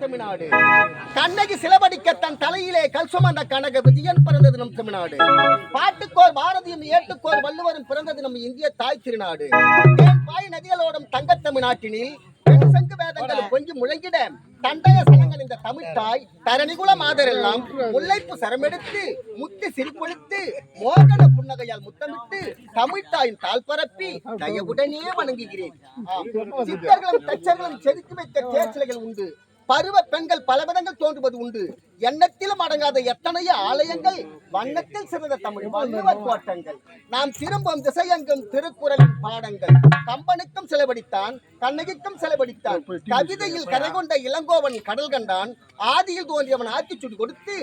தமிழ்நாடு. கண்ணகி சிலபடிக்க தன் தலையிலே கல் சுமந்த கனக விஜயன் பிறந்தது நம் தமிழ்நாடு. பாட்டுக்கோர் பாரதியும் ஏட்டுக்கோர் வள்ளுவரும் பிறந்தது நம் இந்திய தாய் திருநாடு. பாய் நதிகளோடும் தங்கத் தமிழ்நாட்டினில் பெண் சங்கு வேதங்கள் கொஞ்சம் முழங்கிட தண்டய சனங்கள் இந்த தமிழ் தாய் தரணிகுல மாதரெல்லாம் முல்லைப்பு சரமெடுத்து முத்து சிரிப்பொழித்து மோகன புன்னகையால் முத்தமிட்டு தமிழ் தாயின் தால் பரப்பி தயவுடனே வணங்குகிறேன். சித்தர்களும் தச்சர்களும் செதுக்கி வைத்த தேர்ச்சிலைகள் உண்டு. பருவ பெண்கள் பல விதங்கள் தோன்றுவது உண்டு. எண்ணத்திலும் அடங்காத எத்தனையோ ஆலயங்கள் வண்ணத்தில் சிறந்த தமிழ் வள்ளுவர் தோட்டங்கள். நாம் திரும்பும் திசையெங்கும் திருக்குறளின் பாடங்கள். கம்பனுக்கும் செலவழித்தான் கண்ணகிக்கும் செலவழித்தான். கவிதையில் கரை கொண்ட இளங்கோவன் கடல் கண்டான் ஆதியில் தோன்றியவன் ஆத்திச்சுடி கொடுத்து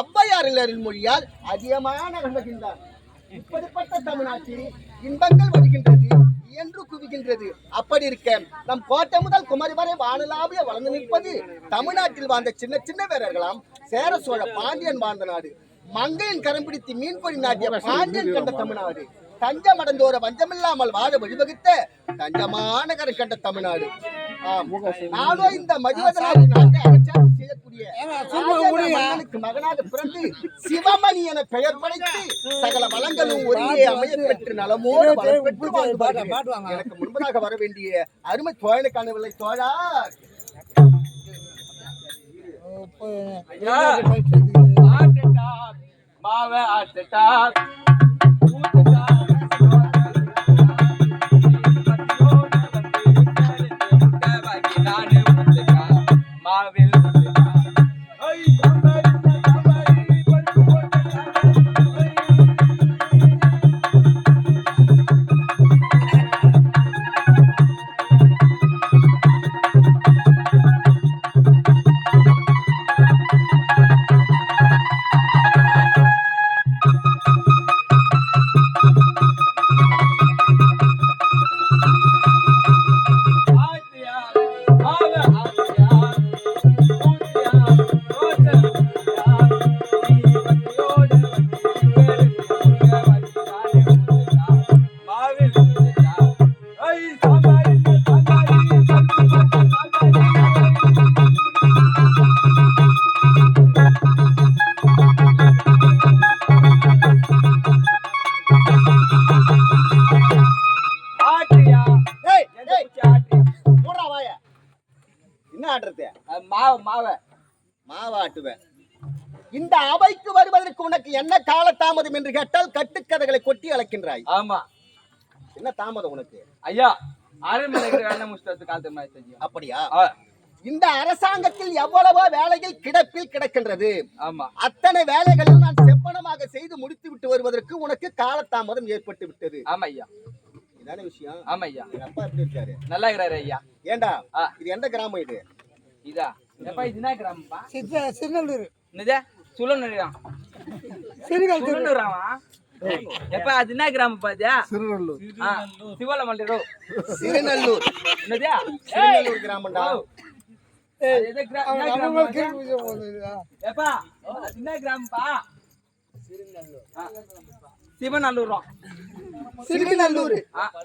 அவ்வையாரில் மொழியால் அதிகமான வழங்குகின்றான் இப்படிப்பட்ட தமிழ்நாட்டில் இன்பங்கள் வருகின்றது. இயன்று குவிகின்றது. அப்படி இருக்க நம் கோட்டை முதல் குமரி வரை வானலாவிய வளர்ந்து நிற்பது தமிழ்நாட்டில் வாழ்ந்த சின்ன சின்ன வீரர்களாம் சேர சோழ பாண்டியன் வாழ்ந்த நாடு. மங்கையின் கரம் பிடித்து மீன்கொடி நாட்டிய பாண்டியன் கண்ட தமிழ்நாடு. தஞ்சம் அடைந்தோர வஞ்சமில்லாமல் வாழ வழிவகுத்த தஞ்சமான கரை கண்ட தமிழ்நாடு. நானும் இந்த அரசாட்சி செய்யக்கூடிய மகனாக பிறந்து சிவமணி என பெயர் படைத்து சகல வளங்களும் ஒரே அமைய பெற்று நலமோடு. எனக்கு முன்பதாக வர வேண்டிய அருமை தோழனை காணவில்லை தோழா. மாவை ஆட்டுட்டா, என்ன ஆடுறது? அது மாவு மாவை. மாவாட்டுவேன். இந்த அவைக்கு வருவதற்கு உனக்கு என்ன காலதாமதம் என்று கேட்டால் கட்டுக்கதைகளை கொட்டி அழைக்கின்றாய். ஆமா. என்ன தாமதம் உனக்கு? ஐயா வேலை முடிச்சு காலத்து அப்படியா? இந்த அரசாங்கத்தில் எவ்வளவோ வேலைகள் கிடப்பில் கிடக்கின்றது. ஆமா. அத்தனை வேலைகளில் நான் செப்பனமாக செய்து முடித்து விட்டு வருவதற்கு உனக்கு காலதாமதம் ஏற்பட்டு விட்டது ஆமா ஐயா. இதான விஷயம்? ஆமா ஐயா எங்க அப்பா எப்படி இருக்காரு? நல்லா இருக்கிறாரு ஐயா. ஏண்டா. இது எந்த கிராமம் இது? இதா? எப்பா இது என்ன கிராமப்பா சிறுநல்லூர் என்னது? சுழனுறான் சிறுகல் சுழனுறாவா எப்பா அது என்ன கிராமப்பா இது? சிறுநல்லூர். ஆ, சிவல மல்லிரோ திருநல்லூர் என்னது? திருநல்லூர் கிராமம்டா. கிராமம்? எப்பா என்ன கிராமப்பா ஆ, சிவநல்லூரம் திருநல்லூர்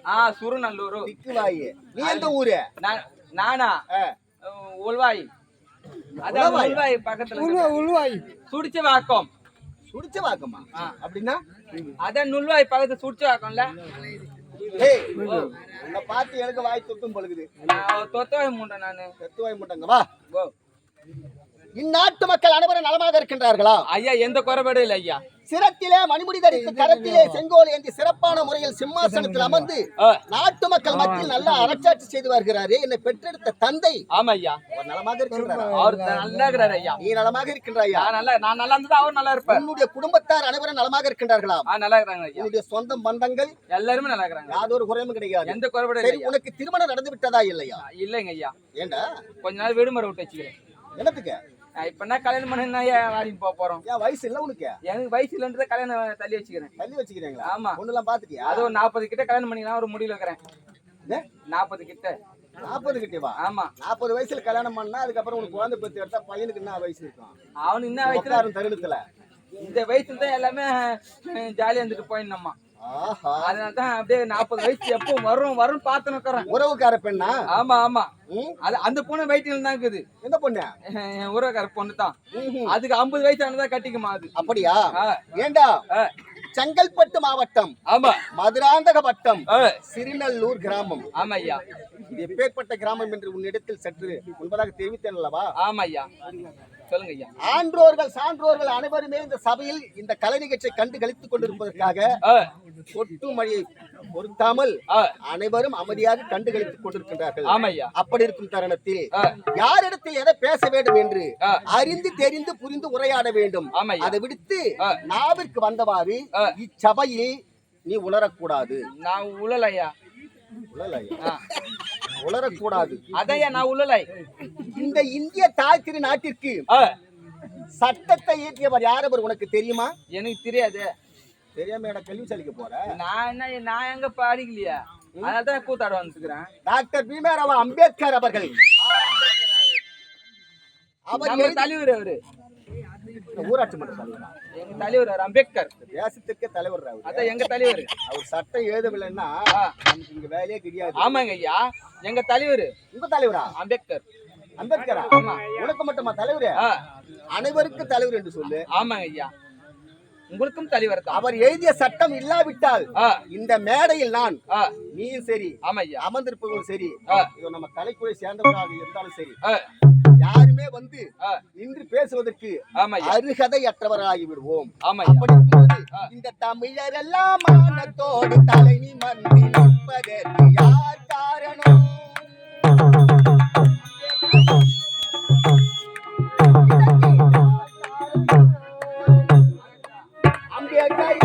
ஆ, சுருநல்லூரு திக்குவாயி. நீ எந்த ஊரு? நான்? உள்வாய். அதான் உள்வாய்? பக்கத்துல. உள்வாய். சுடிச்ச வாக்கம் சுடிச்ச வாக்கமா. அப்படின்னா? அதான் நுள்வாய் பக்கத்துல சுடிச்ச வாக்கம்ல உன்னை பார்த்து எனக்கு வாய் தொத்தும் பழுகுது தொத்தவாய் மூண்டை நானு. செத்து வாய் முட்டங்க வா. இந்நாட்டு மக்கள் அனைவரும் நலமாக இருக்கின்றார்களா? ஐயா எந்த குறைபாடும் இல்லை ஐயா. சிரத்திலே மணிமுடி தரித்து கரத்திலே செங்கோல் ஏந்தி சிறப்பான முறையில் சிம்மாசனத்தில் அமர்ந்து நாட்டு மக்கள் மத்தியில் நல்ல அரசாட்சி செய்து வருகிறாரே என்னை பெற்றெடுத்த தந்தை. ஆமா ஐயா நலமாக இருக்கிறாரு ஐயா. நீ நலமாக இருக்கின்றாயா? நல்லா நான் நல்லா இருந்தது அவர் நல்லா இருப்பார். உன்னுடைய குடும்பத்தார் அனைவரும் நலமாக இருக்கின்றார்களா? நல்லா இருக்கிறாங்க ஐயா. உன்னுடைய சொந்த பந்தங்கள் எல்லாருமே நல்லா இருக்கிறாங்க. யாதொரு குறையும் கிடையாது. எந்த ஐயா உனக்கு திருமணம் நடந்து விட்டதா இல்லையா இல்லைங்க ஐயா. ஏண்டா? கொஞ்ச நாள் விடுமுறை விட்டு வச்சுக்கிறேன். என்னத்துக்கு? இப்ப என்ன கல்யாணம் பண்ணா வாடிட்டு போக போறோம்? ஏன் வயசு இல்ல உனக்கு? எனக்கு வயசு இல்லைன்றத கல்யாணம் தள்ளி வச்சுக்கிறேன். தள்ளி வச்சுக்கிறீங்களா? ஆமா. பொண்ணெல்லாம் பாத்துட்டியா அது ஒரு நாற்பது கிட்ட கல்யாணம் பண்ணிக்கலாம் ஒரு முடிவில் இருக்கிறேன். இது? நாற்பது கிட்ட. நாற்பது கிட்டே வா ஆமா. நாற்பது வயசுல கல்யாணம் பண்ணா அதுக்கப்புறம் உனக்கு குழந்தை பெற்று எடுத்தா பையனுக்கு என்ன வயசு இருக்கும்? அவனு என்ன வயசுல? தருணத்துல. இந்த வயசுல தான் எல்லாமே ஜாலியா இருந்துட்டு போயிடணுமா ஆஹா. அதனால தான் அப்படியே நாற்பது வயசு எப்போ வரும் வரும் பார்த்து நிக்கிறேன் உறவுக்கார பெண்ணா? ஆமா ஆமா? அது அந்த பொண்ணு வெயிட்டில் தான் இருக்குது. எந்த பொண்ணு? உறவுக்கார பொண்ணு தான். அதுக்கு ஐம்பது வயசு ஆனதா கட்டிக்குமா அது? அப்படியா? ஏண்டா? செங்கல்பட்டு மாவட்டம். ஆமா. மதுராந்தக வட்டம். சிறுநல்லூர் கிராமம். ஆமா ஐயா இது எப்பேற்பட்ட கிராமம் என்று உன்னிடத்தில் சற்று முன்பதாக தெரிவித்தேன் அல்லவா? ஆமா ஐயா ஆன்றோர்கள் சான்றோர்கள் அனைவருமே இந்த சபையில் இந்த கலை நிகழ்ச்சியை கண்டு கழித்துக் கொண்டிருப்பதற்காக கொட்டு மழையை பொருத்தாமல் அனைவரும் அமைதியாக கண்டு கழித்துக் கொண்டிருக்கின்றார்கள். அப்படி இருக்கும் தருணத்தில் யாரிடத்தில் எதை பேச வேண்டும் என்று. அறிந்து தெரிந்து புரிந்து உரையாட வேண்டும். அதை விடுத்து. நாவிற்கு வந்தவாறு. இச்சபையில் நீ உளரக்கூடாது நான் உழல ஐயா உளலை. ஆ, உளரக்கூடாது அதையா நான் உழலை இந்த இந்திய தாய் திரு நாட்டிற்கு சட்டத்தை இயற்றியவர் யார் அவர் உனக்கு தெரியுமா? எனக்கு தெரியாது. தெரியாம எனக்கு கல்வி சலிக்க போற? நான் என்ன நான் எங்க படிக்கலையா? அதனால தான் கூத்தாட வந்துக்கிறேன் டாக்டர் பீமராவ் அம்பேத்கர் அவர்கள். அவர் தலைவர் அவரு ஊராட்சி மன்ற தலைவரா? எங்க தலைவர் அம்பேத்கர். தேசத்திற்கே தலைவர் அவர். அதான் எங்க தலைவர். அவர் சட்டம் எழுதவில்லைன்னா நமக்கு இங்க வேலையே கிடையாது ஆமாங்க ஐயா. எங்க தலைவர். உங்க தலைவரா? அம்பேத்கர். அம்பேத்கரா? ஆமா. உனக்கு மட்டுமா தலைவர்? அனைவருக்கும் தலைவர் என்று சொல்லு. ஆமாங்க ஐயா. உங்களுக்கும் தலைவர் அவர் எழுதிய சட்டம் இல்லாவிட்டால் இந்த மேடையில் நான் நீயும் சரி ஆமா ஐயா. அமர்ந்திருப்பவங்களும் சரி நம்ம கலைக்குழை சேர்ந்தவர்களாக இருந்தாலும் சரி யாருமே வந்து ஆ, நின்று பேசுவதற்கு ஆமா ஐயா அருகதையற்றவராகி விடுவோம். இந்த தமிழர் எல்லாம் மானத்தோடு தலை நிமிர்ந்து நிற்பதற்கு யார் காரணம்? அம்பேத்கர்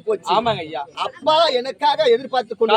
போச்சு. ஆமாங்க ஐயா அப்பா எனக்காக எதிர்பார்த்து கொண்டு